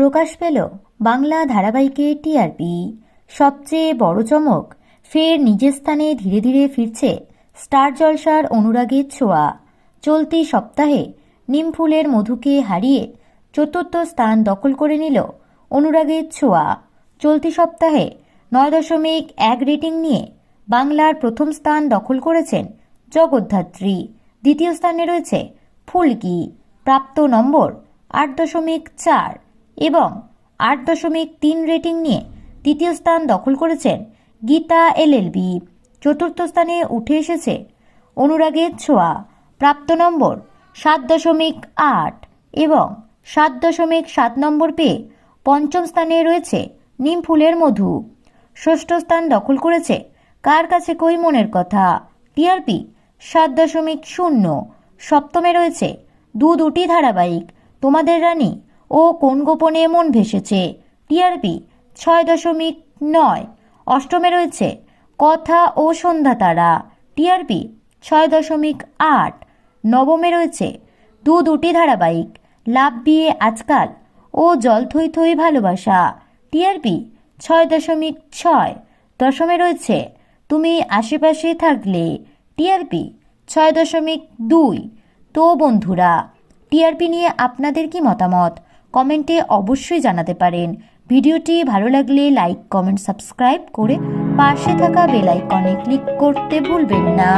প্রকাশ পেল বাংলা ধারাবাহিকে টিআরপি। সবচেয়ে বড় চমক, ফের নিজের স্থানে ধীরে ধীরে ফিরছে স্টার জলসার অনুরাগের ছোঁয়া। চলতি সপ্তাহে নিমফুলের মধুকে হারিয়ে চতুর্থ স্থান দখল করে নিল অনুরাগের ছোঁয়া। চলতি সপ্তাহে নয় দশমিক এক রেটিং নিয়ে বাংলার প্রথম স্থান দখল করেছেন জগদ্ধাত্রী। দ্বিতীয় স্থানে রয়েছে ফুলকি। প্রাপ্ত নম্বর আট দশমিক চার। এবং আট দশমিক তিন রেটিং নিয়ে তৃতীয় স্থান দখল করেছেন গীতা এলএলবি চতুর্থ স্থানে উঠে এসেছে অনুরাগের ছোঁয়া। প্রাপ্ত নম্বর সাত দশমিক আট এবং সাত দশমিক সাত নম্বর পেয়ে পঞ্চম স্থানে রয়েছে নিমফুলের মধু। ষষ্ঠ স্থান দখল করেছে কার কাছে কই মনের কথা? টিআরপি সাত দশমিক শূন্য। সপ্তমে রয়েছে দু দুটি ধারাবাহিক। তোমাদের রানী ও কোন গোপনে মন ভেসেছে? টিআরপি, ছয় দশমিক নয়। অষ্টমে রয়েছে, কথা ও সন্ধ্যা তারা। টিআরপি, ছয় দশমিক আট। নবমে রয়েছে, দু দুটি ধারাবাহিক লাভ বিয়ে আজকাল ও জল থই থই ভালোবাসা। টিআরপি, ছয় দশমিক ছয়। দশমে রয়েছে, তুমি আশেপাশে থাকলে। টিআরপি, ছয় দশমিক দুই। তো বন্ধুরা, টিআরপি নিয়ে আপনাদের কি মতামত? কমেন্টে অবশ্যই জানাতে পারেন। ভিডিওটি ভালো লাগলে লাইক, কমেন্ট, সাবস্ক্রাইব করে পাশে থাকা বেল আইকনে ক্লিক করতে ভুলবেন না।